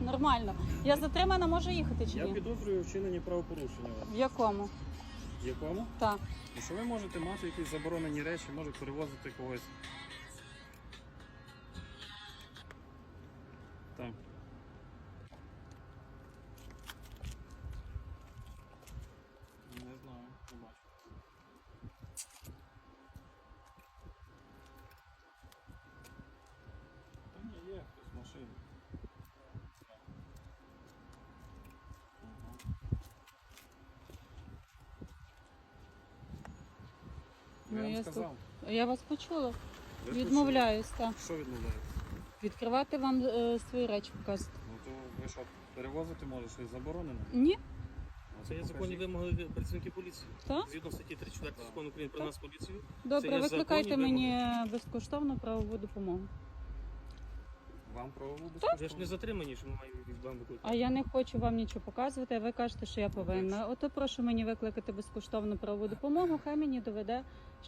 нормально. Я затримана, можу їхати чи Я ні? підозрюю вчинені правопорушення. В якому? В якому? Так. Ну, що ви можете мати якісь заборонені речі, може перевозити когось. Так. Не знаю, не бачу. Та ні, є хтось в машині. Ну, я я сказав. Я вас почула. Я почули? Відмовляюсь, так. Що відмовляєте? Відкривати вам е, свої речі показати. Ну то ви що, перевозити може щось заборонено? Ні? Ну, Це є покажіть. законні вимоги працівників поліції. Так? Згідно статті 34 закону України про нас поліцію. Добре, є викликайте мені безкоштовну правову допомогу. Вам правову Ви ж не затримані, що ми маємо вам викликати. А я не хочу вам нічого показувати, а ви кажете, що я повинна. Ото прошу мені викликати безкоштовну правову допомогу, хай мені доведе,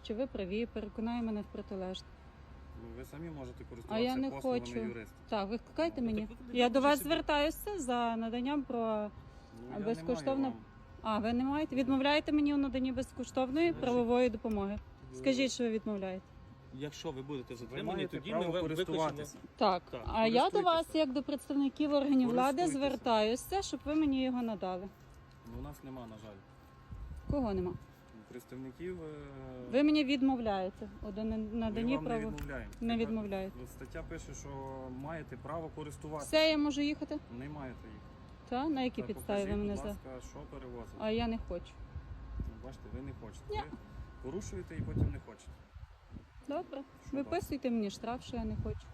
що ви праві, переконає мене в протилежне. Ну, ви самі можете А користуватися я не послугами хочу. юриста. Так, викликайте Ну, мені. так викликайте, Я до вас собі. звертаюся за наданням про. Ну, я не безкоштовно- маю. А, ви не маєте? Відмовляєте мені у наданні безкоштовної Значить, правової допомоги. Скажіть, що ви відмовляєте. Якщо ви будете затримані, маєте тоді право ми викличемо. користуватися. Так, Так, а я до вас, користуйтеся. як до представників органів влади, Користуйтеся. звертаюся, щоб ви мені його надали. Ну, у нас нема, на жаль. Кого нема? Представників е, Ви мені відмовляєте у на- ми наданні вам не право. відмовляємо. Не відмовляєте. от Стаття пише, що маєте право користуватися. Все, я можу їхати? Не маєте їх. Та на якій Так, підставі ви покажіть, мене будь за. ласка, що перевозите. А я не хочу. Бачите, ви не хочете. Ні. Ви порушуєте і потім не хочете. Добре. Виписуйте мені штраф, що я не хочу.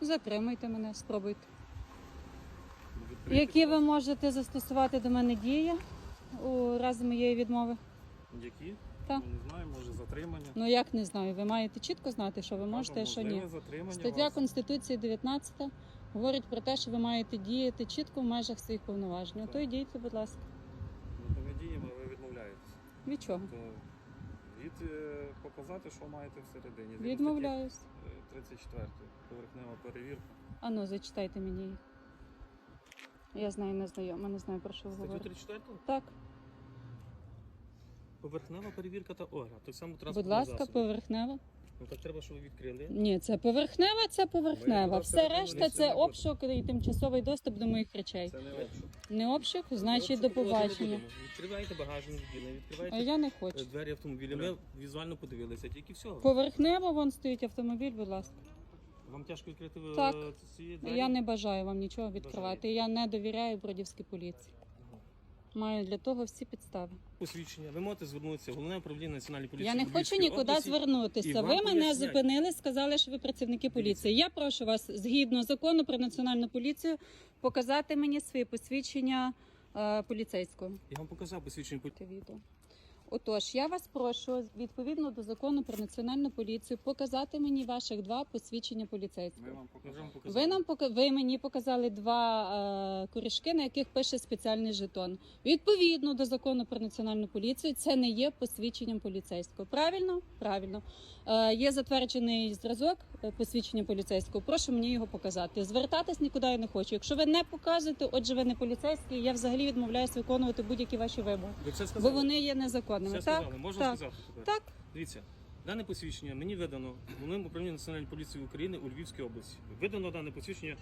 Затримуйте мене, спробуйте. Відкрийте Які ви можете застосувати до мене дії у разі моєї відмови? Які? Так. Ну, не знаю, може затримання. Ну як не знаю, ви маєте чітко знати, що ви можете, а що ні. Стаття вас. Конституції 19 говорить про те, що ви маєте діяти чітко в межах своїх повноважень. То й дійте, будь ласка. Ну, то ми діємо, ви відмовляєтесь. Від чого? То від е, показати, що маєте всередині. Згідно Відмовляюсь. статті, е, 34 поверхнева перевірка. Ану, зачитайте мені їх. Я з нею не знайома, не знаю про що ви Статтю говорите. 34 Так, поверхнева перевірка та огляд. Так само будь транспортного ласка, засобу. поверхнева. Ну так треба, щоб ви відкрили. Ні, це поверхнева, це поверхнева. Ви, Все решта не це обшук і тимчасовий доступ до моїх речей. Це не обшук. Не обшук, значить до побачення. Відкриваєте багажне відділення, А відкриваєте я не е, хочу. двері автомобіля. Ми візуально подивилися, тільки все. Поверхнево вон стоїть автомобіль, будь ласка. Вам тяжко відкрити е, Так. ці двері? Я не бажаю вам нічого відкривати. Я не довіряю бродівській поліції. Маю для того всі підстави. Посвідчення. Ви можете звернутися в головне управління національної поліції. Я не хочу нікуди області. звернутися. Ви мене пояснять. зупинили, сказали, що ви працівники поліції. Я прошу вас, згідно закону про національну поліцію, показати мені свої посвідчення е, поліцейського. Я вам показав посвідчення поліції. Отож, я вас прошу відповідно до закону про національну поліцію показати мені ваших два посвідчення поліцейського. вже вам показали. Ви нам пока- ви мені показали два е, корішки, на яких пише спеціальний жетон. Відповідно до закону про національну поліцію, це не є посвідченням поліцейського. Правильно? Правильно. Е, є затверджений зразок е, посвідчення поліцейського. Прошу мені його показати. Звертатись нікуди я не хочу. Якщо ви не показуєте, отже, ви не поліцейський, я взагалі відмовляюся виконувати будь-які ваші вимоги, Ви все бо сказали? вони є незаконними. Все Так, сказали. Можна так, сказати тепер? так. Дивіться, дане посвідчення мені видано головним управлінням національної поліції України у Львівській області. Видано дане посвідчення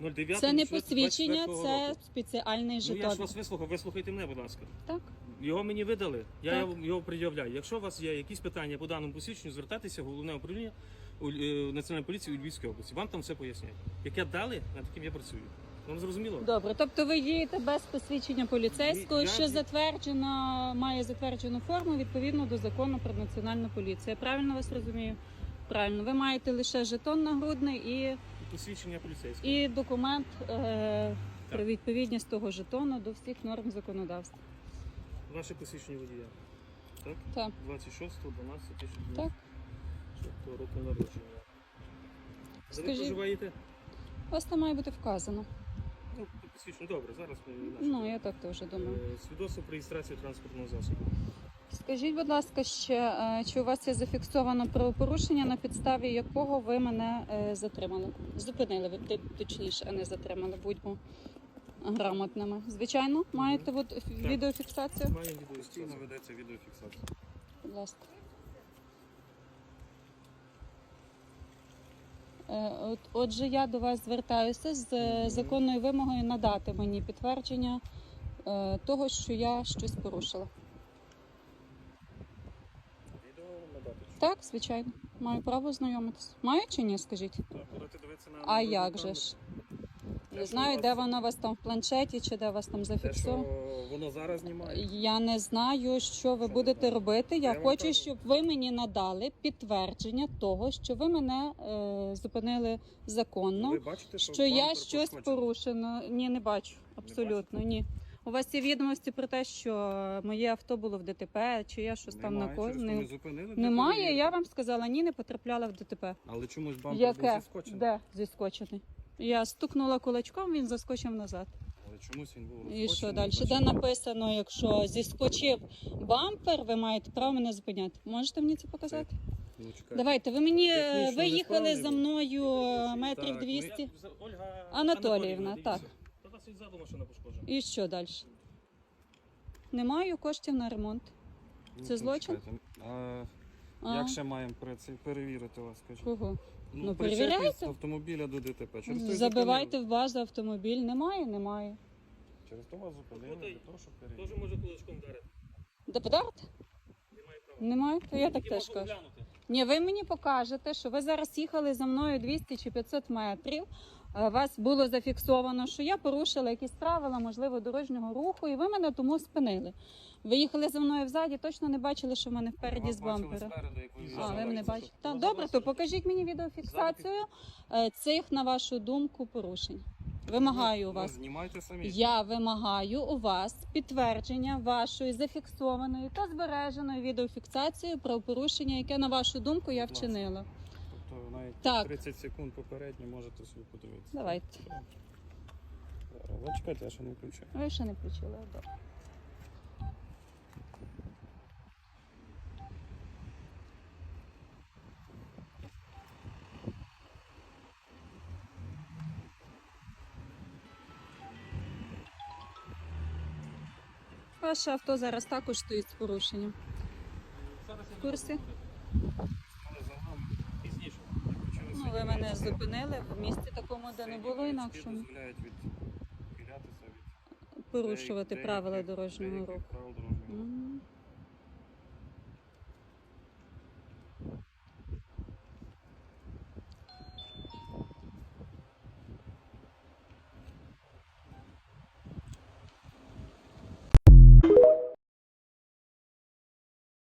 09 Це не посвідчення, це спеціальний Ну, я ж жетон. вас вислухав, вислухайте мене, будь ласка. Так. Його мені видали, я Так. його- його пред'являю. Якщо у вас є якісь питання по даному посвідченню, звертайтеся в головне управління у- е, національної поліції у Львівській області. Вам там все пояснять. Яке дали, над яким я працюю. Вам зрозуміло? Добре, тобто ви дієте без посвідчення поліцейського, Ні, я що ді- затверджена, має затверджену форму відповідно до закону про національну поліцію. Я правильно вас розумію? Правильно, ви маєте лише жетон нагрудний і, Посвідчення поліцейського. і документ е, про Так. відповідність того жетону до всіх норм законодавства. Ваше посвідчення водія. Так? Так, 26, 12, так. року народження. Де ви Скажіть- проживаєте? У вас там має бути вказано. Ну, посвідчення, добре, зараз ми Ну, я так теж думаю. Е, Свідоцтво про реєстрацію транспортного засобу. Скажіть, будь ласка, ще е, чи у вас є зафіксовано правопорушення, на підставі якого ви мене е, затримали? Зупинили ви точніше, а не затримали. Будьмо грамотними. Звичайно, маєте от ф- відеофіксацію? Маю Постійно відеофіксацію. ведеться відеофіксація. Будь ласка. Е, От, отже, я до вас звертаюся з е, законною вимогою надати мені підтвердження е, того, що я щось порушила. Так, звичайно, маю право ознайомитись. Маю чи ні, скажіть? Будете дивитися на А як же ж? Не знаю, де воно у вас там в планшеті чи де у вас там зафіксовано. воно зараз знімає. Я не знаю, що ви Що будете не знаю? робити. Я Я вам хочу, кажу. щоб ви мені надали підтвердження того, що ви мене е, зупинили законно, Ви бачите, що, що я щось порушено. Ні, не бачу. Абсолютно ні. У вас є відомості про те, що моє авто було в ДТП, чи я щось там на Немає, ко... то не... ми зупинили Немає. Я вам сказала, ні, не потрапляла в ДТП. Але чомусь бампер був зіскочений. Де зіскочений? Я стукнула кулачком, він заскочив назад. Але чомусь він був І що далі? Де написано, якщо зіскочив бампер, ви маєте право мене зупиняти. Можете мені це показати? Ну. Давайте, ви мені е, Технічно ви їхали за мною е, метрів Так, ми- 200. Я- Ольга Анатоліївна, дивіться. так. Та у вас машина пошкоджена. І що далі? Не маю коштів на ремонт. Ну, це злочин? чекайте. А, А, Як ще маємо пере- це перевірити вас, скажіть? Кого? Ну, причетність перевіряйте. автомобіля до ДТП. Через то й Забивайте в базу автомобіль. Немає, немає. Через то вас зупинили, Ну, для того, щоб перевірити. Тоже може кулачком вдарити. Де подарите? Немає права. Немає? То я так Тільки теж можу кажу. Ні, ви мені покажете, що ви зараз їхали за мною 200 чи 500 метрів. Е, Вас було зафіксовано, що я порушила якісь правила, можливо, дорожнього руху, і ви мене тому спинили. Ви їхали за мною взаді, точно не бачили, що в мене впереді з бампера. А, ви мене бачите. Ну, добре, то покажіть мені відеофіксацію е, цих, на вашу думку, порушень. Вимагаю у Ну, вас. Знімайте самі. Я вимагаю у вас підтвердження вашої зафіксованої та збереженої відеофіксації про порушення, яке, на вашу думку, я вчинила. Навіть Так. 30 секунд попередньо можете собі подивитися. Давайте. Ви я ще не включаю. Ви ще не включили. Добре. Ваше авто зараз також стоїть з порушенням. В курсі? Але загалом Пізніше. почали Ну, ви мене зупинили в місці такому, де не було інакшому. дозволяють від Порушувати правила дорожнього руху.